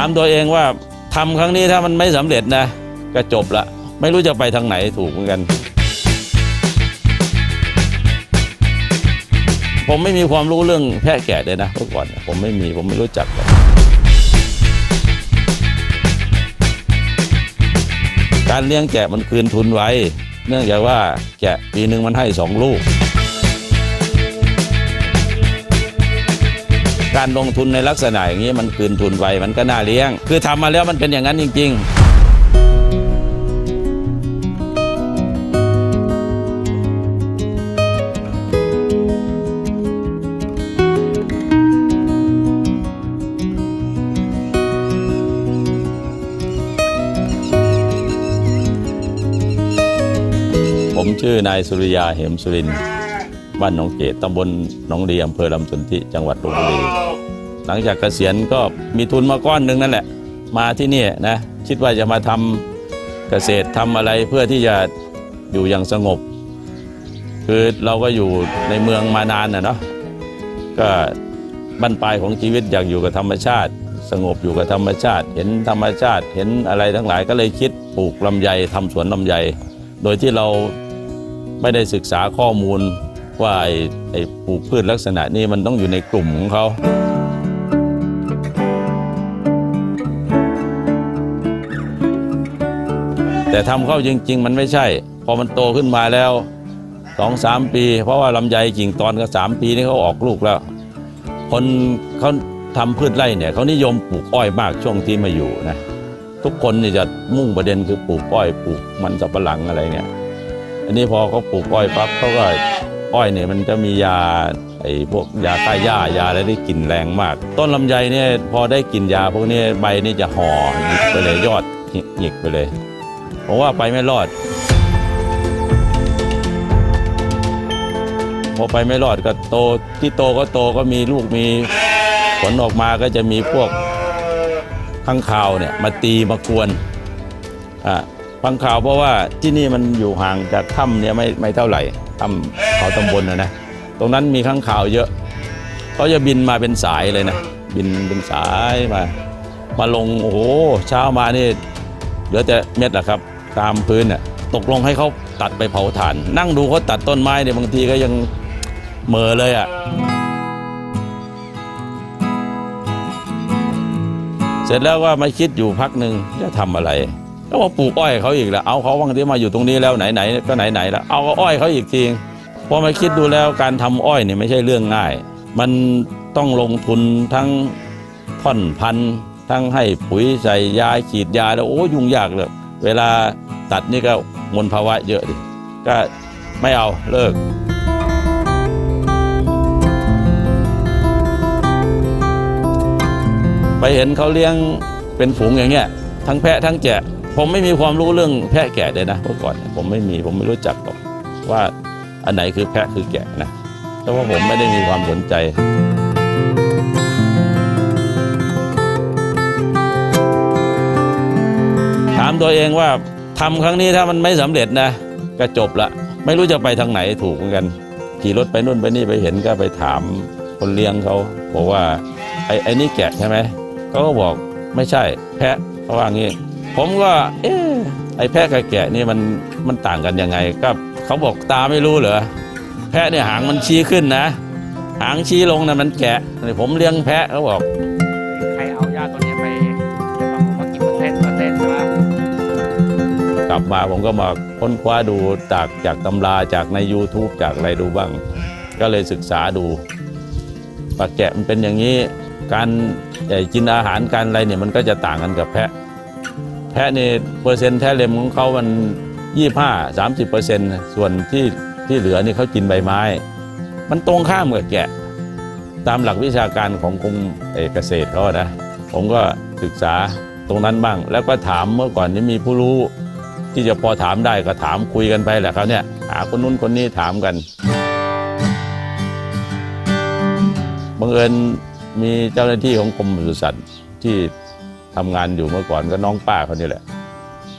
ามตัวเองว่าทำครั้งนี้ถ้ามันไม่สำเร็จนะ ก็จบละ ไม่รู้จะไปทางไหนถูกเหมือนกัน ผมไม่มีความรู้เรื่องแพะแกะเลยนะเมื่อก่อน ผมไม่มีผมไม่รู้จักเลยการเลี้ยงแกะมันคืนทุนไว้ เนื่องจากว่าแกะปีหนึ่งมันให้สองลูก การลงทุนในลักษณะอย่างนี้มันคืนทุนไวมันก็น่าเลี้ยง คือทำมาแล้วมันเป็นอย่างนั้นจริง ๆผมชื่อนายสุริยาเหมสุรินบ้านหนองเกตตำบลหนองรีอำเภอลำสนธิจังหวัดลบบุรี หลังจากเกษียณก็มีทุนมาก้อนหนึ่งนั่นแหละ มาที่นี่นะคิดว่าจะมาทำเกษตรทำอะไรเพื่อที่จะอยู่อย่างสงบ คือเราก็อยู่ในเมืองมานานนะเนาะก็บั้นปลายของชีวิตอยากอยู่กับธรรมชาติ สงบอยู่กับธรรมชาติ เห็นธรรมชาติเห็นอะไรทั้งหลายก็เลยคิดปลูกลำไยทำสวนลำไย โดยที่เราไม่ได้ศึกษาข้อมูลว่าไอ้ไอ้ปลูกพืชลักษณะนี้มันต้องอยู่ในกลุ่มของเขา แต่ทำเข้าจริง ๆ มันไม่ใช่ พอมันโตขึ้นมาแล้วสองสามปี เพราะว่าลำไยกิ่งตอนก็สามปีนี่เขาออกลูกแล้ว คนเขาทำพืชไร่เนี่ยเขานิยมปลูกอ้อยมากช่วงที่มาอยู่นะทุกคนนี่จะมุ่งประเด็นคือปลูกอ้อยปลูกมันสับปะหลังอะไรเนี่ยอันนี้พอเขาปลูกอ้อยปั๊บเขาก็อ้อยเนี่ยมันจะมียาไอ้พวกยาฆ่าหญ้ายาอะไรได้กลิ่นแรงมาก ต้นลำไยเนี่ยพอได้กลิ่นยาพวกนี้ใบนี่จะห่อหยิกไปเลยยอดหยิกไปเลย ผมว่าไปไม่รอด พอไปไม่รอดก็โตที่โตก็โตก็มีลูกมีผลออกมาก็จะมีพวกข้างข่าวเนี่ยมาตีมากวนอ่าข้างข่าวเพราะว่าที่นี่มันอยู่ห่างจากถ้ำเนี่ยไม่ไม่เท่าไหร่ถ้ำเขาตำบลนะนะตรงนั้นมีข้างข่าวเยอะเขาจะบินมาเป็นสายเลยนะบินเป็นสายมา มาลงโอ้โหเช้ามานี่เหลือแต่เม็ดแหละครับ ตามพื้นน่ะตกลงให้เขาตัดไปเผาถ่าน นั่งดูเขาตัดต้นไม้เนี่ยบางทีก็ยังเหม่อเลยอะเสร็จแล้วก็มาคิดอยู่พักหนึ่งจะทำอะไรก็มาปลูกอ้อยเขาอีกแล้วเอาเขาบางทีมาอยู่ตรงนี้แล้วไหนไหนๆก็ไหนไหนๆแล้วเอาอ้อยเขาอีกทีพอมาคิดดูแล้วการทำอ้อยเนี่ยไม่ใช่เรื่องง่าย มันต้องลงทุนทั้งท่อนพันทั้งให้ปุ๋ยใส่ยาฉีดยาแล้วโอ้ยุ่งยากเลย เวลาตัดนี่ก็มลภาวะเยอะดิก็ไม่เอาเลิกไปเห็นเขาเลี้ยงเป็นฝูงอย่างเงี้ยทั้งแพะทั้งแกะ ผมไม่มีความรู้เรื่องแพะแกะเลยนะเมื่อก่อนผมไม่มีผมไม่รู้จักหรอกว่าอันไหนคือแพะคือแกะนะเพราะว่าผมไม่ได้มีความสนใจามตัวเองว่าทำครั้งนี้ถ้ามันไม่สำเร็จนะ ก็จบละ ไม่รู้จะไปทางไหนถูกเหมือนกัน ขี่รถไปนู่นไปนี่ไปเห็นก็ไปถามคนเลี้ยงเขาบอกว่าไอ้ไอ้นี่แกะใช่ไหมเขาก็บอกไม่ใช่ แพะเขาว่างี้ ผมก็เอ๊ะไอ้แพะกับแกะนี่มันมันต่างกันยังไงก็เขาบอกตาไม่รู้เหรอแพะเนี่ยหางมันชี้ขึ้นนะ หางชี้ลงนะมันแกะผมเลี้ยงแพะเขาบอก บมาผมก็มาค้นคว้าดูจากจากตำราจากใน YouTube จากอะไรดูบ้าง ก็เลยศึกษาดูปลาแกะมันเป็นอย่างนี้การกินอาหารการอะไรเนี่ยมันก็จะต่างกันกับแพะ แพะนี่เปอร์เซ็นต์แท้เลมของเขามัน25 30เปอร์เซ็นต์ส่วนที่ที่เหลือนี่เขากินใบไม้ มันตรงข้ามกับแกะ ตามหลักวิชาการของกรมเกษตรเขานะ ผมก็ศึกษาตรงนั้นบ้าง แล้วก็ถามเมื่อก่อนนี้มีผู้รู้ ที่จะพอถามได้ก็ถามคุยกันไปแหละครับเนี่ยหาคนนู้นคนนี้ถามกันบังเอิญมีเจ้าหน้าที่ของกรมปศุสัตว์ที่ทำงานอยู่เมื่อก่อนก็น้องป้าเขานี่แหละ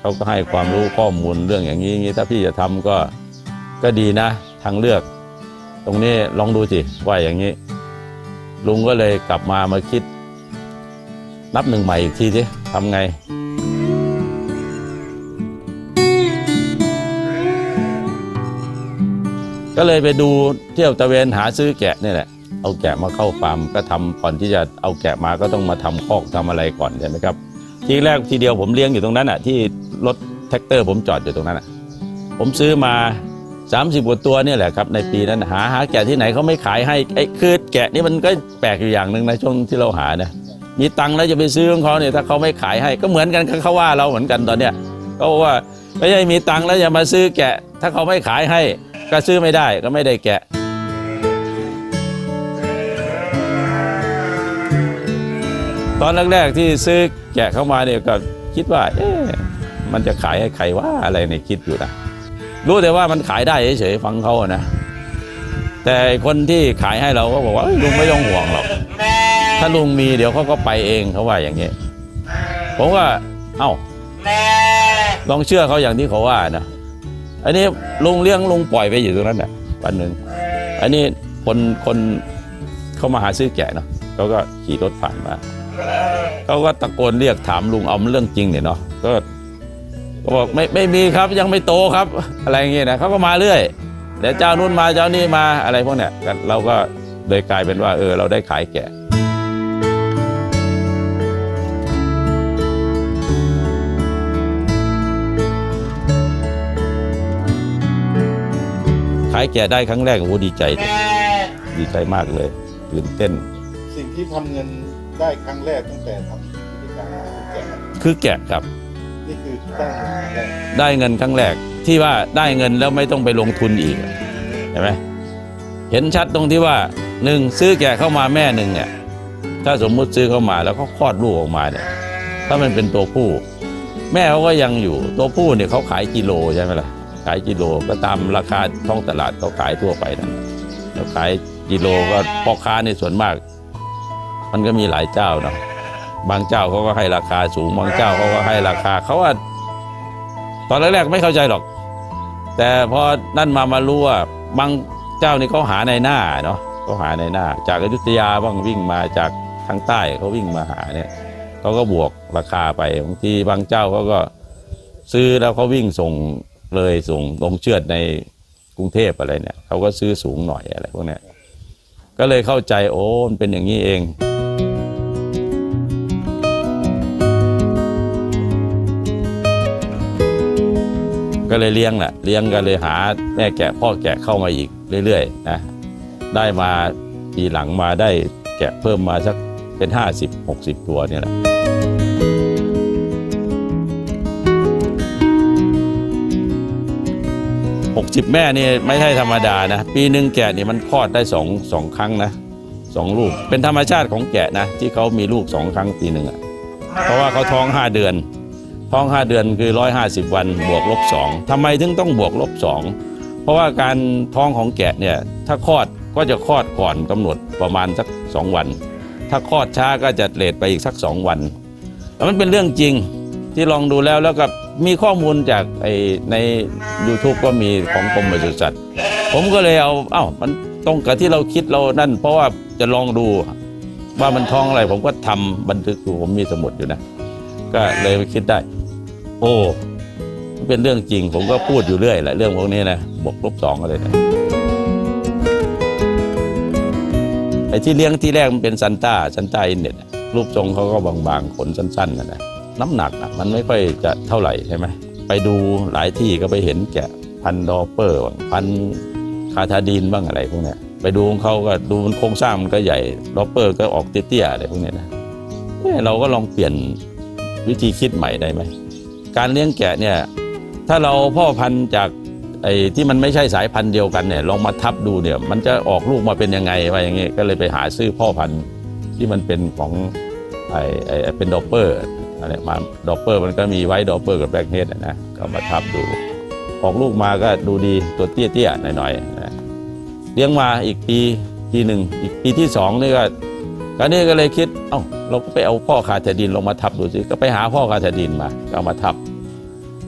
เขาก็ให้ความรู้ข้อมูลเรื่องอย่างนี้อย่างนี้ถ้าพี่จะทำก็ก็ดีนะ ทางเลือก ตรงนี้ลองดูสิว่าอย่างนี้ ลุงก็เลยกลับมามาคิด นับหนึ่งใหม่อีกทีสิทำไง ก็เลยไปดูเที่ยวตะเวนหาซื้อแกะนี่แหละ เอาแกะมาเข้าฟาร์มก็ทำก่อนที่จะเอาแกะมาก็ต้องมาทำคอกทำอะไรก่อนใช่ไหมครับ ทีแรกทีเดียวผมเลี้ยงอยู่ตรงนั้นอะ ที่รถแท็กเตอร์ ผมจอดอยู่ตรงนั้นอะ ผมซื้อมา 30กว่าตัวเนี่ยแหละครับ ในปีนั้นหาหาแกะที่ไหนเขาไม่ขายให้ไอ้คือแกะนี่มันก็แปลกอยู่อย่างหนึ่งในช่วงที่เราหานะมีตังค์แล้วจะไปซื้อของเขาเนี่ยถ้าเขาไม่ขายให้ก็เหมือนกันเขาว่าเราเหมือนกันตอนเนี้ยเขาบอกว่าไม่ใช่มีตังค์แล้วจะมาซื้อแกะ ถ้าเขาไม่ขายให้ ก็ซื้อไม่ได้ก็ไม่ได้แกะ ตอนแรกๆที่ซื้อแกะเข้ามาเนี่ยก็คิดว่า เอ๊ะมันจะขายให้ใครว่าอะไรเนี่ยคิดอยู่นะรู้แต่ว่ามันขายได้เฉยๆฟังเขาอะนะ แต่คนที่ขายให้เราก็บอกว่าลุงไม่ต้องห่วงหรอกถ้าลุงมีเดี๋ยวเขาก็ไปเองเขาว่าอย่างนี้ผมว่า เอ้าลองเชื่อเขาอย่างที่เขาว่านะ อันนี้ลุงเลี้ยงลุงปล่อยไปอยู่ตรงนั้นแหละวันหนึ่งอันนี้คนคนเข้ามาหาซื้อแกะเนาะเขาก็ขี่รถผ่านมาเขาก็ตะโกนเรียกถามลุงเอามันเรื่องจริงเนี่ยเนาะก็ก็บอกไม่ไม่มีครับยังไม่โตครับ อะไรอย่างเงี้ยนะเขาก็มาเรื่อยเดี๋ยวเจ้านู้นมาเจ้านี่มาอะไรพวกเนี้ยเราก็เลยกลายเป็นว่าเออเราได้ขายแกะ ขายแกะได้ครั้งแรกโอ้โหดีใจเลยดีใจมากเลยตื่นเต้น สิ่งที่ทำเงินได้ครั้งแรกตั้งแต่ทำกิจการแจกคือแกะครับ นี่คือตั้งเงินครั้งแรกได้เงินครั้งแรกที่ว่าได้เงินแล้วไม่ต้องไปลงทุนอีกเห็นไหมเห็นชัดตรงที่ว่าหนึ่งซื้อแกะเข้ามาแม่หนึ่งเนี่ยถ้าสมมุติซื้อเข้ามาแล้วเขาคลอดลูกออกมาเนี่ย ถ้ามันเป็นตัวผู้ แม่เขาก็ยังอยู่ตัวผู้เนี่ยเขาขายกิโลใช่ไหมล่ะ ขายกิโลก็ตามราคาท้องตลาดเขาขายทั่วไปนั่นแล้วขายกิโลก็พ่อค้าในส่วนมาก มันก็มีหลายเจ้าเนาะบางเจ้าเขาก็ให้ราคาสูงบางเจ้าเขาก็ให้ราคาเขาว่าตอนแรกๆไม่เข้าใจหรอก แต่พอนั่นมามารู้ว่าบางเจ้านี่เขาหาในหน้าเนาะเขาหาในหน้า จากอยุธยาบ้างวิ่งมาจากทางใต้เขาวิ่งมาหาเนี่ยเขาก็บวกราคาไปบางทีบางเจ้าเขาก็ซื้อแล้วเขาวิ่งส่ง เลยส่งลงเชือดในกรุงเทพอะไรเนี่ยเขาก็ซื้อสูงหน่อยอะไรพวกเนี้ยก็เลยเข้าใจโอ้มันเป็นอย่างนี้เองก็เลยเลี้ยงแหละเลี้ยงก็เลยหาแม่แกะพ่อแกะเข้ามาอีกเรื่อยๆนะได้มาปีหลังมาได้แกะเพิ่มมาสักเป็น 50 60 ตัวเนี่ยแหละ 60 แม่นี่ไม่ใช่ธรรมดานะ ปีหนึ่งแกะนี่มันคลอดได้สองสองครั้งนะสองลูก เป็นธรรมชาติของแกะนะ ที่เขามีลูกสองครั้งปีหนึ่งอะเพราะว่าเขาท้อง 5 เดือน ท้อง 5 เดือนคือ 150 วันบวกลบ2ทำไมถึงต้องบวกลบ2เพราะว่าการท้องของแกะเนี่ยถ้าคลอดก็จะคลอดก่อนกำหนดประมาณสัก 2 วัน ถ้าคลอดช้าก็จะเลทไปอีกสัก 2 วันแล้วมันเป็นเรื่องจริง ที่ลองดูแล้วแล้วก็มีข้อมูลจากไอใน YouTube ก็มีของกรมปศุสัตว์ผมก็เลยเอาเอ้ามันตรงกับที่เราคิดเรานั่น เพราะว่าจะลองดูว่ามันท้องอะไร ผมก็ทำบันทึกดูผมมีสมุดอยู่นะ ก็เลยคิดได้ โอ้เป็นเรื่องจริง ผมก็พูดอยู่เรื่อยแหละเรื่องพวกนี้นะบวกลบสองอะไรนี่ยไอ้ที่เลี้ยงที่แรกมันเป็นซันต้าซันต้าอินเน็ตรูปทรงเขาก็บางๆขนสั้นๆนะนะ น้ำหนักอะมันไม่ค่อยจะเท่าไหร่ใช่ไหมไปดูหลายที่ก็ไปเห็นแกะพันดอปเปอร์บ้างพันคาทาดีนบ้างอะไรพวกเนี้ยไปดูของเขาก็ดูมันโครงสร้างมันก็ใหญ่ดอปเปอร์ก็ออกเตี้ยๆอะไรพวกเนี้ยนะเราก็ลองเปลี่ยนวิธีคิดใหม่ได้ไหมการเลี้ยงแกะเนี่ยถ้าเราพ่อพันธุ์จากไอ้ที่มันไม่ใช่สายพันธุ์เดียวกันเนี่ยลองมาทับดูเนี่ยมันจะออกลูกมาเป็นยังไงว่าอย่างเงี้ก็เลยไปหาซื้อพ่อพันธุ์ที่มันเป็นของไอ้ไอ้ไอ้เป็นดอปเปอร์ อะไรมาดอปเปอร์มันก็มีไว้ดอปเปอร์กับแบล็กเฮดนะก็มาทับดู ออกลูกมาก็ดูดีตัวเตี้ยๆหน่อยๆนะเลี้ยงมาอีกปีปีหนึ่งอีกปีที่สองนี่ก็คราวนี้ก็เลยคิดเอ้าเราก็ไปเอาพ่อคาเทดินลงมาทับดูสิก็ไปหาพ่อคาเทดินมาก็เอามาทับ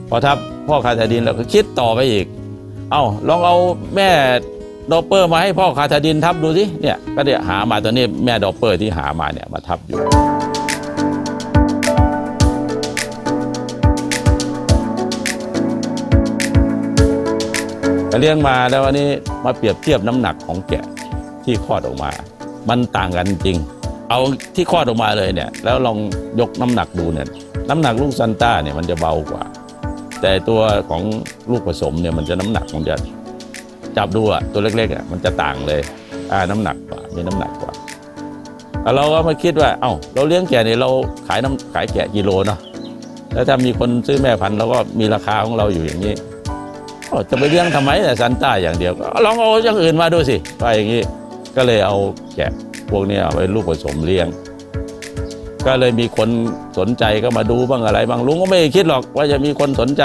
พอทับพ่อคาเทดินเราก็คิดต่อไปอีก เอ้าลองเอาแม่ดอปเปอร์มาให้พ่อคาเทดินทับดูสิเนี่ยก็เนี่ยหามาตัวนี้แม่ดอปเปอร์ที่หามาเนี่ยมาทับอยู่ เลี้ยงมาแล้ววันนี้มาเปรียบเทียบน้ำหนักของแกะที่คลอดออกมา มันต่างกันจริง เอาที่คลอดออกมาเลยเนี่ยแล้วลองยกน้ำหนักดูเนี่ยน้ำหนักลูกซันต้าเนี่ยมันจะเบากว่า แต่ตัวของลูกผสมเนี่ยมันจะน้ำหนักมันจะจับดูอะตัวเล็กๆอะมันจะต่างเลยอ่าน้ำหนักกว่ามีน้ำหนักกว่าแล้วเราก็มาคิดว่า เอ้าเราเลี้ยงแกะเนี่ยเราขายน้ำขายแกะกิโลเนาะแล้วถ้ามีคนซื้อแม่พันธุ์เราก็มีราคาของเราอยู่อย่างนี้ จะไปเลี้ยงทำไมแต่ซันต้าอย่างเดียวลองเอาอย่างอื่นมาดูสิว่าอย่างนี้ก็เลยเอาแกะพวกนี้เอาไว้ลูกผสมเลี้ยง ก็เลยมีคนสนใจก็มาดูบ้างอะไรบ้างลุงก็ไม่คิดหรอกว่าจะมีคนสนใจ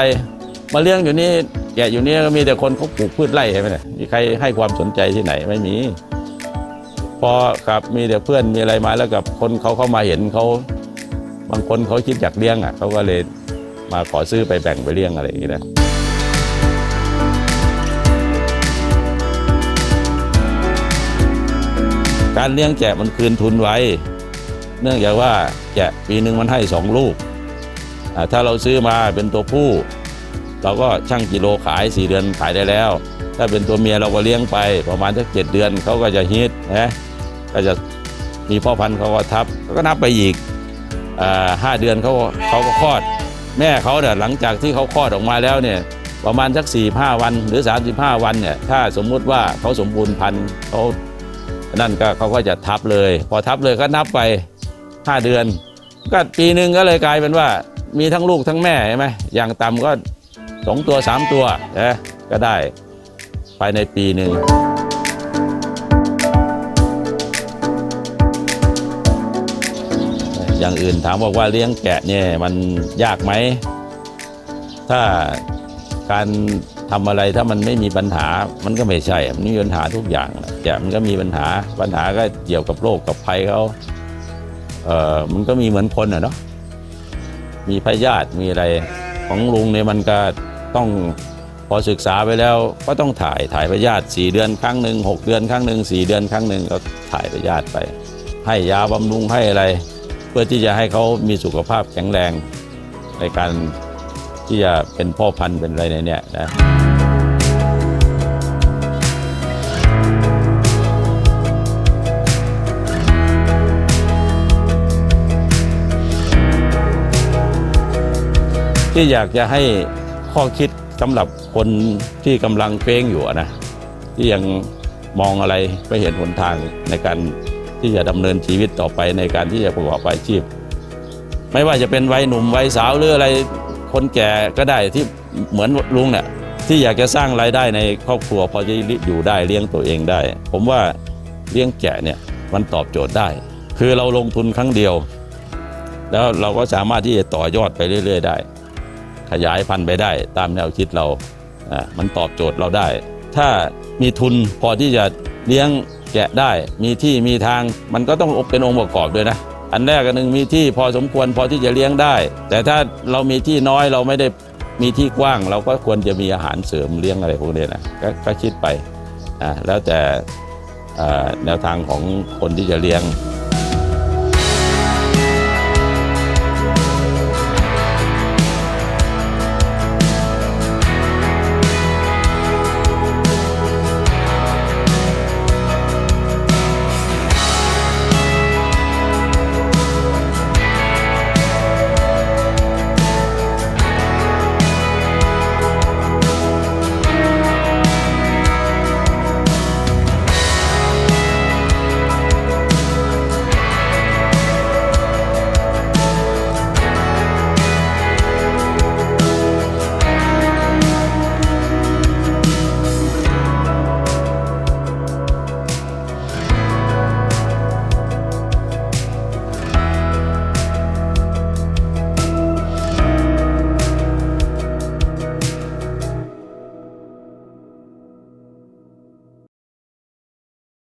มาเลี้ยงอยู่นี่แกะอยู่นี่ก็มีแต่คนเขาปลูกพืชไร่ใช่ไหมเนี่ยมีใครให้ความสนใจที่ไหนไม่มีพอครับมีแต่เพื่อนมีอะไรมาแล้วกับคนเขาเข้ามาเห็นเขาบางคนเขาคิดอยากเลี้ยงอะเขาก็เลยมาขอซื้อไปแบ่งไปเลี้ยงอะไรอย่างนี้นะ การเลี้ยงแกะมันคืนทุนไว้ เนื่องจากว่าแกะปีหนึ่งมันให้สองลูก ถ้าเราซื้อมาเป็นตัวผู้ เราก็ชั่งกิโลขาย 4 เดือนขายได้แล้ว ถ้าเป็นตัวเมียเราก็เลี้ยงไปประมาณสักเจ็ดเดือนเขาก็จะฮิตนะก็จะมีพ่อพันธุ์เขาก็ทับก็นับไปอีกห้าเดือนเขาเขาก็คลอด แม่เขาเนี่ยหลังจากที่เขาคลอดออกมาแล้วเนี่ยประมาณสัก4 5วันหรือ 35 วันเนี่ยถ้าสมมุติว่าเขาสมบูรณ์พันธุ์เขา นั่นก็เขาก็จะทับเลย พอทับเลยก็นับไป 5 เดือน ก็ปีหนึ่งก็เลยกลายเป็นว่า มีทั้งลูกทั้งแม่ใช่ไหมอย่างต่ำก็สองตัวสามตัวนะก็ได้ภายในปีหนึ่งอย่างอื่นถามบอกว่าเลี้ยงแกะเนี่ยมันยากไหม ถ้าการ ทำอะไรถ้ามันไม่มีปัญหามันก็ไม่ใช่ มันมีปัญหาทุกอย่างแกะมันก็มีปัญหาปัญหาก็เกี่ยวกับโรคกับภัยเขาเอ่อมันก็มีเหมือนคนอะเนาะมีพยาธิมีอะไรของลุงเนี่ยมันก็ต้องพอศึกษาไปแล้วก็ต้องถ่ายถ่ายพยาธิสี่เดือนครั้งหนึ่งหกเดือนครั้งหนึ่งสี่เดือนครั้งหนึ่งก็ถ่ายพยาธิไป ให้ยาบำรุงให้อะไร เพื่อที่จะให้เขามีสุขภาพแข็งแรงในการที่จะเป็นพ่อพันธุ์เป็นอะไรในเนี้ยนะ ที่อยากจะให้ข้อคิดสำหรับคนที่กำลังเฟ้งอยู่นะที่ยังมองอะไรไม่เห็นหนทางในการที่จะดำเนินชีวิตต่อไปในการที่จะประกอบอาชีพ ไม่ว่าจะเป็นวัยหนุ่มวัยสาวหรืออะไรคนแก่ก็ได้ที่เหมือนลุงเนี่ยที่อยากจะสร้างรายได้ในครอบครัวพอจะอยู่ได้เลี้ยงตัวเองได้ ผมว่าเลี้ยงแกะเนี่ยมันตอบโจทย์ได้ คือเราลงทุนครั้งเดียว แล้วเราก็สามารถที่จะต่อยอดไปเรื่อย ๆ ได้ ขยายพันธุ์ไปได้ ตามแนวคิดเราอ่ามันตอบโจทย์เราได้ ถ้ามีทุนพอที่จะเลี้ยงแกะได้ มีที่มีทางมันก็ต้องเป็นองค์ประกอบด้วยนะอันแรกอันหนึ่งมีที่พอสมควรพอที่จะเลี้ยงได้ แต่ถ้าเรามีที่น้อยเราไม่ได้มีที่กว้าง เราก็ควรจะมีอาหารเสริมเลี้ยงอะไรพวกนี้นะกก็คิดไปอ่าแล้วแต่แนวทางของคนที่จะเลี้ยง